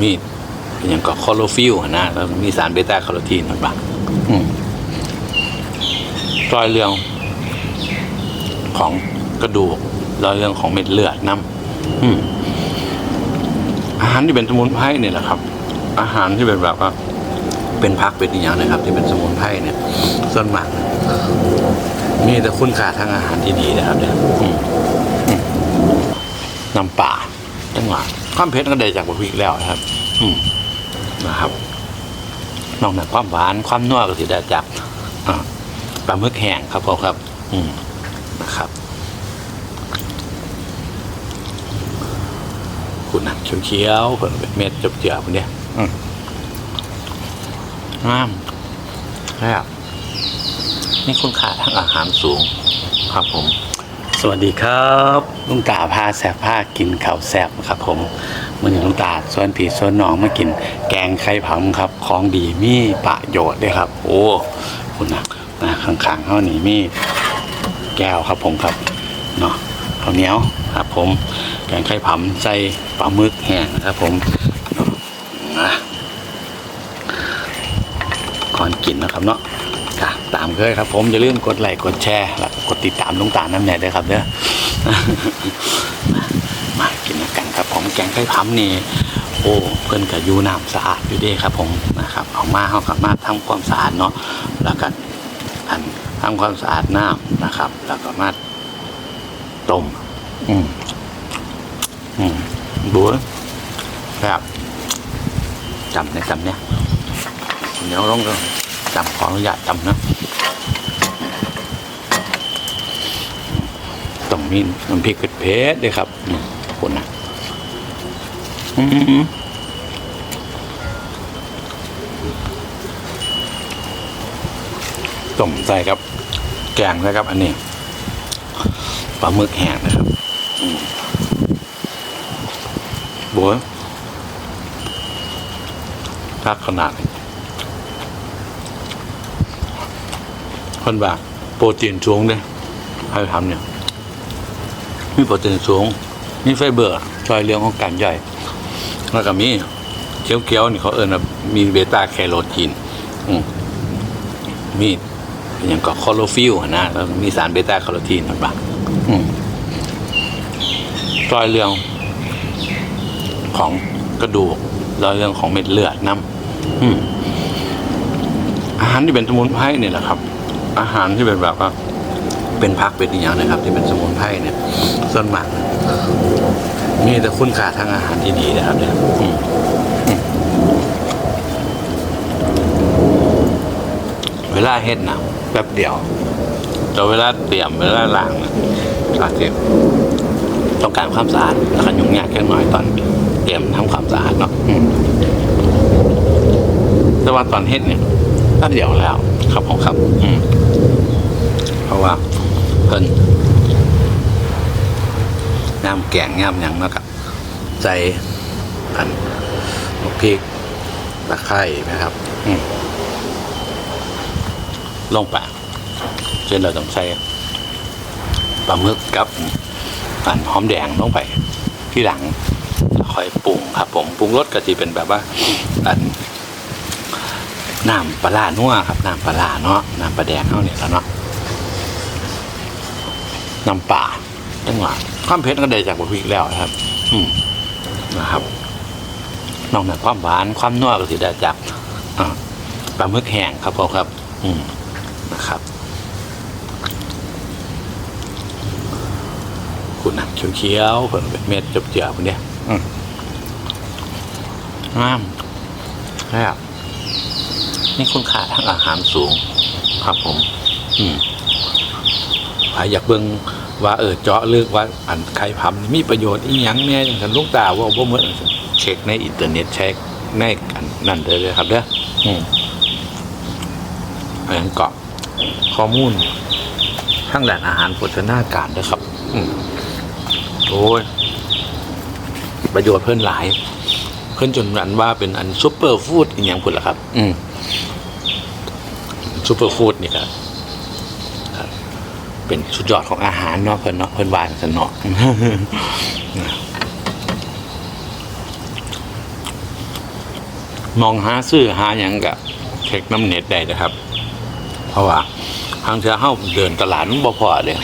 มีเป็นอย่างก็คลอโรฟิลนะแล้วมีสารเบต้าแคโรทีนมันบ้างรอยเรื่องของกระดูกรอยเรื่องของเม็ดเลือดน้ำอาหารที่เป็นสมุนไพรเนี่ยแหละครับ อาหารที่เป็นแบบว่าเป็นพักเป็นอย่างนะครับ ที่เป็นสมุนไพรเนี่ย ส่วนมากมีแต่คุณค่าทางอาหารที่ดีนะครับเนี่ยน้ำป่าจังหวะ ความเผ็ดก็ได้จากบะพริกแล้วนะครับ อืมนะครับ นอกจากความหวานความนัวก็สิได้จากปลาหมึกแห้งครับผมครับ อืมนะครับคุณนะเขียวๆเเป็นเม็ดจบเจือพวกเนี้ยอืมงามครับนี่คุณค่าทางอาหารสูง ครับผม สวัสดีครับลุงตาพาแสบผ้ากินข้าวแสบครับผมมื่อนี้ลุงตาส่วนผีส่วนน้องมากิน แกงไข่ผำครับของดีมีประโยชน์ด้วยครับ โอ้คุณนะนะข้างๆเขาหนีมีแก้วครับผมครับเนาะข้าวเหนียวครับผม แกงไข่ผำใส่ปลาหมึกแห้งนะครับผมนะนะก่อนกินนะครับเนาะ ค่ะตามเคยครับ ผมอย่าลืมกดไลค์กดแชร์แล้วกดติดตามลุงตาลน้ำแหน่ด้วยครับเด้อมากินกันครับผมแกงไข่พัมนี่โอ้เพื่อนกับยูน้ำสะอาดอยู่เด้ครับผมนะครับเอามาเขากลับมาทำความสะอาดเนาะแล้วก็อันทำความสะอาดน้ำนะครับ แล้วก็มาต้มอืมอืมบัวครับจำในจำเนี่ยเดี๋ยวลงเลย จำขออนุญาตจำนะต้องมีน้ำพริกเผ็ดๆด้วยครับคุณนะอืมต้มใส่ครับ แกงนะครับ อันนี้ปลาหมึกแห้งนะครับบัวทักขนาดนี้ คนบาโปรตีนสูงเลยให้ทำเนี่ยมีโปรตีนสูงมีไฟเบอร์ช่วยเรื่องของการย่อยแล้วก็มีเคี้ยวๆนี่เขาเอิญว่ามีเบต้าแคโรทีนมีอย่างก็คลอโรฟิลล์นะแล้วมีสารเบต้าแคโรทีนมันบ้างอืมช่วยเรื่องของกระดูกรอยเรื่องของเม็ดเลือดน้ำออาหารที่เป็นสมุนไพรเนี่ยแหละครับ อาหารที่เป็นแบบว่าเป็นพักเป็นอย่างนะครับ ที่เป็นสมุนไพรเนี่ยส่วนมากมีแต่คุณค่าทางอาหารที่ดีนะครับเนี่ยเวลาเฮ็ดนะแป๊บเดียวแต่เวลาเตรียมเวลาล้างเนี่ยอาจจะต้องการความสะอาดแล้วก็ยุ่งยากแค่น้อยตอนเตรียมทำความสะอาดเนาะแต่ว่าตอนเฮ็ดเนี่ยก็เดียวแล้วครับผมครับ อืม ว่าเพิ่นน้ำแกงน้ำหยังนะครับใส่อันพริกตะไคร้นะครับอืมลงไปเช่นเราต้องใส่ปลาหมึกกับอันหอมแดงลงไปที่หลังคอยปรุงครับ ผมปรุงรสก็จะเป็นแบบว่าอันน้ำปลาร้านัวครับน้ำปลาร้าเนาะน้ำปลาแดงเขาเนี่ยแล้วเนาะ น้ำป่าจังหวะความเผ็ดก็ได้จากบะพริกแล้วครับ อืมนะครับนอกจากความหวานความนัวก็สิได้จากปลาหมึกแห้งครับผมครับ อืมนะครับคุณนะเขียวๆเเป็นเม็ดจบเจือพวกเนี้ยอืมงามครับนี่คุณค่าทางอาหารสูง ครับผม อืมใครอยากเบิ่ง ว่าเออเจาะลึกว่าอันไข่พำนี่มีประโยชน์อีหยังเนี่ยอย่างกันลูกตาว่าบ่เหมือนเช็คในอินเทอร์เน็ตเช็คในกันนั่นเด้อเลยครับเด้ออืมอันเกาะข้อมูลทางด้านอาหารโภชนาการเด้อครับ อืมโอ้ยประโยชน์เพิ่นหลาย เพิ่นจนอันว่าเป็นอันซุปเปอร์ฟู้ดอีกอย่างพุ่นล่ะครับ อืมซุปเปอร์ฟู้ดนี่ครับ เป็นสุดยอดของอาหารเนาะเพิ่นเนาะเพิ่นวานสนเนาะมองหาซื้อหาอย่างกับเช็คน้ำเน็ตได้นะครับ เพราะว่าทางเธอเข้าเดินตลาดมันบ่พอเลย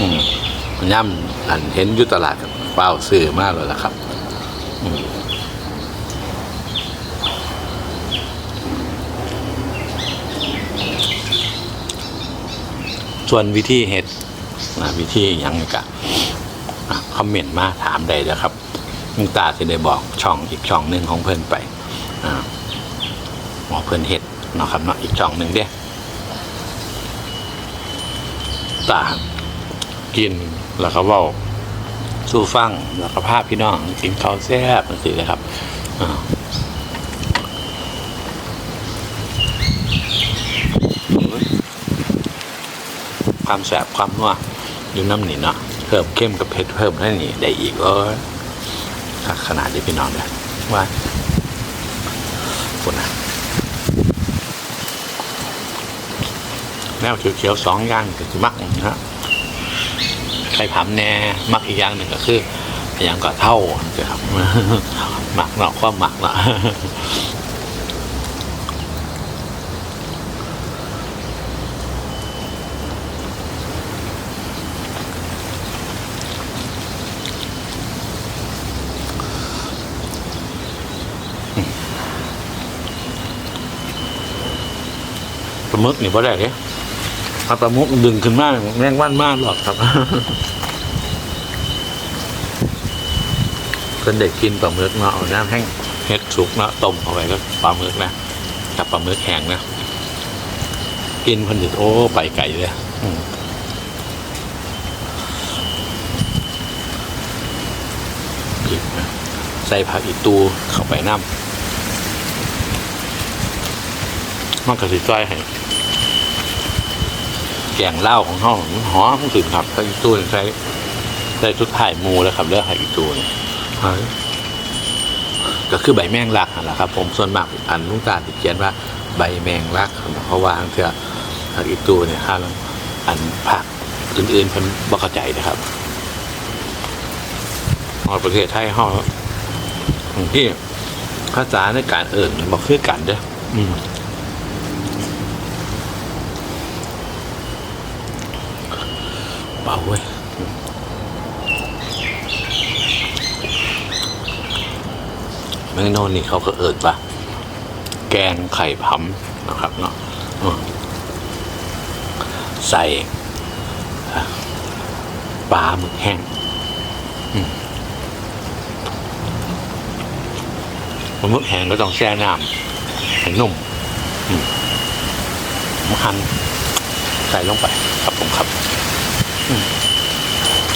อืมย่ำอันเห็นอยู่ตลาดเป้าซื้อมากเลยละครับ อืม ส่วนวิธีเห็ดนะวิธีหยังกะอะคอมเมนต์มาถามได้เลยครับลุงตาจะได้บอกช่องอีกช่องหนึ่งของเพื่อนไปหมอเพื่อนเห็ดเนาะครับเนาะอีกช่องหนึ่งเด้ตากินแล้วก็ว้าสู้ฟังแล้วก็ภาพพี่น้องกินข้าวแซ่บนั่นสิเลยครับ ความแสบความนัวอยู่น้ำนี่เนาะเพิ่มเข้มกับเผ็ดเพิ่มได้นี่ได้อีกเออขนาดนี้พี่น้องเลยว่าคนนะแมวเขียวๆสองอย่างก็จะมักนะฮะไข่ผำแน่มักอีกอย่างหนึ่งก็คืออย่างก็เท่านะครับหมักเนาะความหมักเนาะาหมึกนี่พอได้เด้ถ้าปลาหมึกดึงขึ้นมากแมงวันมากหรอกครับเพิ่นเด็กกินปลาหมึกเนาะเอาน้ำแห้งเฮ็ดสุกเนาะต้มเข้าไปก็ปลาหมึกนะกับปลาหมึกแห้งนะกินพิ่นจะโอ้ไปไก่เลยใส่ผักอีตูเข้าไปน้ำมันก็สิจ้อยให้ แกงเหล้าของห้องหอมสุดครับผักอีตูนี่ใส่ใส่ชุดถ่ายมูแล้วครับเลือกผักอีตูนี่ก็คือใบแมงลักนั่นแหละครับ ผมส่วนมากอันลุงตาติเขียนว่าใบแมงลักเพราะว่าเถื่อผักอีตูเนี่ยครับอันผักอื่นๆเพิ่นบ่เข้าใจนะครับในประเทศไทยเฮาที่ภาษาในการเอิ่นบ่คือกันเด้ออืมเบาเว้ย เมนูนี่เขาก็เอิดปะแกงไข่พำนะครับเนาะใส่ปลาหมึกแห้งปลาหมึกแห้งก็ต้องแช่น้ำให้นุ่มมหั่นใส่ลงไป ครับผมครับ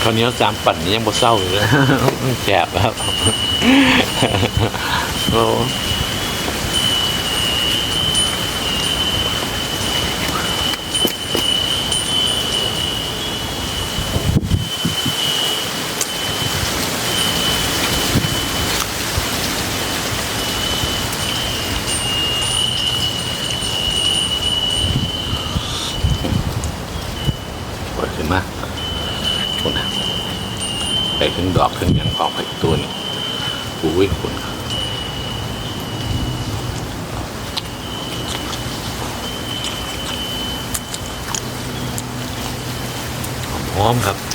คราวนี้จามปั่นนี่ยังบ่เศร้าอยู่เลยแจบครับ โอ้เปิดขึ้นมาคุณนะไปถึงดอกถึงอย่างของไผ่ตัวนี่อุ้ยคุณ ห อมครับ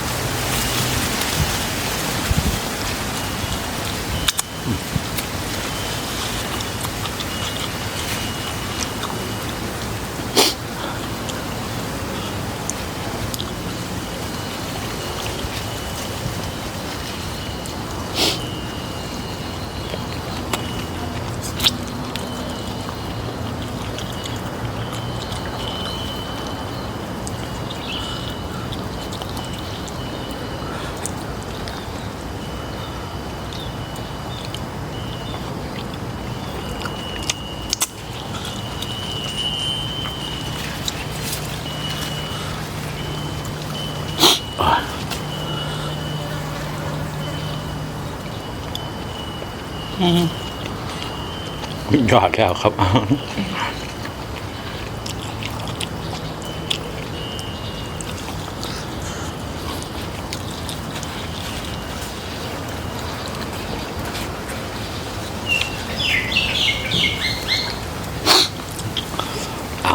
ยอดแล้วครับ อะ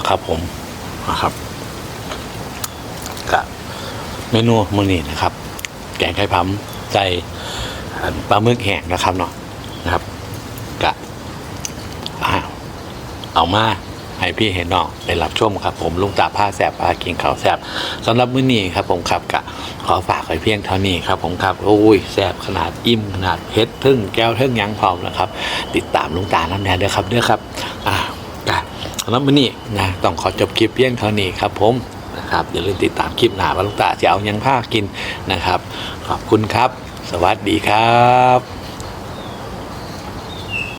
ครับผมนะครับกัเมนูมื้อนี้นะครับ แกงไข่พัมใจปลาหมึกแห้งนะครับเนาะ เอามาให้พี่เห็นน้องได้รับชมครับ ผมลุงตาผ้าแสบผ้ากินข้าวแสบสำหรับมื้อนี้ครับผมครับกะขอฝากไว้เพียงเท่านี้ครับผมครับโอ้ยแสบขนาดอิ่มขนาดเพชรทึ่งแก้วทึ่งยังพร้อมนะครับ ติดตามลุงตาน้ำแน่เด้อครับเด้อครับอ่ากะสำหรับมื้อนี้นะต้องขอจบคลิปเพียงเท่านี้ครับ ผมนะครับอย่าลืมติดตามคลิปหน้าว่าลุงตาจะเอายังผ้ากินนะครับ ขอบคุณครับ สวัสดีครับ